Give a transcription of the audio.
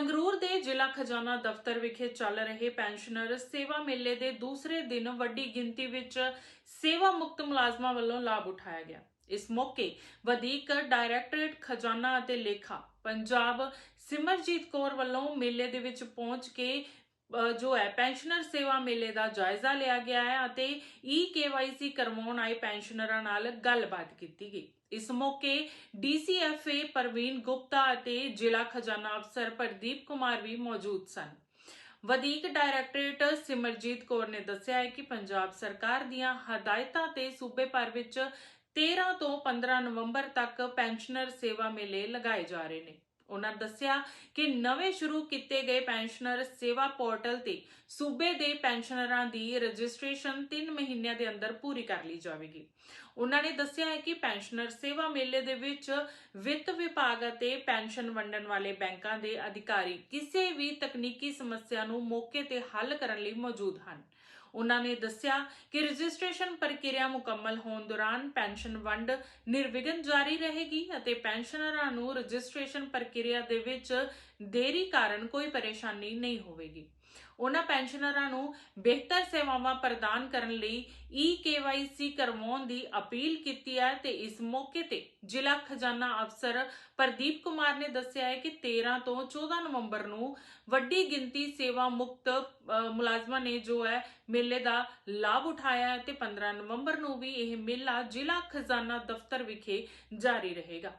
ਸੰਗਰੂਰ ਦੇ ਜ਼ਿਲ੍ਹਾ ਖਜ਼ਾਨਾ ਦਫ਼ਤਰ ਵਿਖੇ ਚੱਲ ਰਹੇ ਪੈਨਸ਼ਨਰ ਸੇਵਾ ਮੇਲੇ ਦੇ ਦੂਸਰੇ ਦਿਨ ਵੱਡੀ ਗਿਣਤੀ ਵਿੱਚ ਸੇਵਾ ਮੁਕਤ ਮੁਲਾਜ਼ਮਾਂ ਵੱਲੋਂ ਲਾਭ ਉਠਾਇਆ ਗਿਆ। ਇਸ ਮੌਕੇ ਵਧੀਕ ਡਾਇਰੈਕਟੋਰੇਟ ਖਜ਼ਾਨਾ ਅਤੇ ਲੇਖਾ ਪੰਜਾਬ ਸਿਮਰਜੀਤ ਕੌਰ ਵੱਲੋਂ ਮੇਲੇ ਦੇ ਵਿੱਚ ਪਹੁੰਚ ਕੇ ਜੋ ਹੈ, ਪੈਨਸ਼ਨਰ ਸੇਵਾ ਮੇਲੇ ਦਾ ਜਾਇਜ਼ਾ ਲਿਆ ਗਿਆ ਹੈ ਅਤੇ ਈ ਕੇਵਾਈਸੀ ਕਰਵਾਉਣ ਆਏ ਪੈਨਸ਼ਨਰਾਂ ਨਾਲ ਗੱਲਬਾਤ ਕੀਤੀ ਗਈ। ਇਸ ਮੌਕੇ ਡੀਸੀਐਫਏ ਪ੍ਰਵੀਨ ਗੁਪਤਾ ਅਤੇ ਜ਼ਿਲ੍ਹਾ ਖਜ਼ਾਨਾ ਅਫਸਰ ਪ੍ਰਦੀਪ ਕੁਮਾਰ ਵੀ ਮੌਜੂਦ ਸਨ। ਵਧੀਕ ਡਾਇਰੈਕਟਰੇਟ ਸਿਮਰਜੀਤ ਕੌਰ ਨੇ ਦੱਸਿਆ ਹੈ ਕਿ ਪੰਜਾਬ ਸਰਕਾਰ ਦੀਆਂ ਹਦਾਇਤਾਂ ਤੇ ਸੂਬੇ ਭਰ ਵਿੱਚ 13 ਤੋਂ 15 ਨਵੰਬਰ ਤੱਕ ਪੈਨਸ਼ਨਰ ਸੇਵਾ ਮੇਲੇ ਲਗਾਏ ਜਾ ਰਹੇ ਨੇ। ਉਹਨਾਂ ਦੱਸਿਆ ਕਿ ਨਵੇਂ ਸ਼ੁਰੂ ਕੀਤੇ ਗਏ ਪੈਨਸ਼ਨਰ ਸੇਵਾ ਪੋਰਟਲ ਤੇ ਸੂਬੇ ਦੇ ਪੈਨਸ਼ਨਰਾਂ ਦੀ ਰਜਿਸਟ੍ਰੇਸ਼ਨ 3 ਮਹੀਨਿਆਂ ਦੇ ਅੰਦਰ ਪੂਰੀ ਕਰ ਲਈ ਜਾਵੇਗੀ। ਉਹਨਾਂ ਨੇ ਦੱਸਿਆ ਹੈ ਕਿ ਪੈਨਸ਼ਨਰ ਸੇਵਾ ਮੇਲੇ ਦੇ ਵਿੱਚ ਵਿੱਤ ਵਿਭਾਗ ਅਤੇ ਪੈਨਸ਼ਨ ਵੰਡਣ ਵਾਲੇ ਬੈਂਕਾਂ ਦੇ ਅਧਿਕਾਰੀ ਕਿਸੇ ਵੀ ਤਕਨੀਕੀ ਸਮੱਸਿਆ ਨੂੰ ਮੌਕੇ ਤੇ ਹੱਲ ਕਰਨ ਲਈ ਮੌਜੂਦ ਹਨ। ਉਹਨਾਂ ਨੇ ਦੱਸਿਆ ਕਿ ਰਜਿਸਟ੍ਰੇਸ਼ਨ ਪ੍ਰਕਿਰਿਆ ਮੁਕੰਮਲ ਹੋਣ ਦੌਰਾਨ ਪੈਨਸ਼ਨ ਵੰਡ ਨਿਰਵਿਘਨ ਜਾਰੀ ਰਹੇਗੀ ਅਤੇ ਪੈਨਸ਼ਨਰਾਂ ਨੂੰ ਰਜਿਸਟ੍ਰੇਸ਼ਨ ਪ੍ਰਕਿਰਿਆ ਦੇ ਵਿੱਚ ਦੇਰੀ ਕਾਰਨ ਕੋਈ ਪਰੇਸ਼ਾਨੀ ਨਹੀਂ ਹੋਵੇਗੀ। ਉਹਨਾਂ ਪੈਨਸ਼ਨਰਾਂ ਨੂੰ ਬਿਹਤਰ ਸੇਵਾਵਾਂ ਪ੍ਰਦਾਨ ਕਰਨ ਲਈ ਈ ਕੇਵਾਈਸੀ ਕਰਵਾਉਣ ਦੀ ਅਪੀਲ ਕੀਤੀ ਹੈ ਤੇ ਇਸ ਮੌਕੇ ਤੇ ਜ਼ਿਲ੍ਹਾ ਖਜ਼ਾਨਾ ਅਫਸਰ ਪ੍ਰਦੀਪ ਕੁਮਾਰ ਨੇ ਦੱਸਿਆ ਹੈ ਕਿ 13 ਤੋਂ 14 ਨਵੰਬਰ ਨੂੰ ਵੱਡੀ ਗਿਣਤੀ ਸੇਵਾ ਮੁਕਤ ਮੁਲਾਜ਼ਮਾਂ ਨੇ ਜੋ ਹੈ ਮੇਲੇ ਦਾ ਲਾਭ ਉਠਾਇਆ ਤੇ 15 ਨਵੰਬਰ ਨੂੰ ਵੀ ਇਹ ਮੇਲਾ ਜ਼ਿਲ੍ਹਾ ਖਜ਼ਾਨਾ ਦਫ਼ਤਰ ਵਿਖੇ ਜਾਰੀ ਰਹੇਗਾ।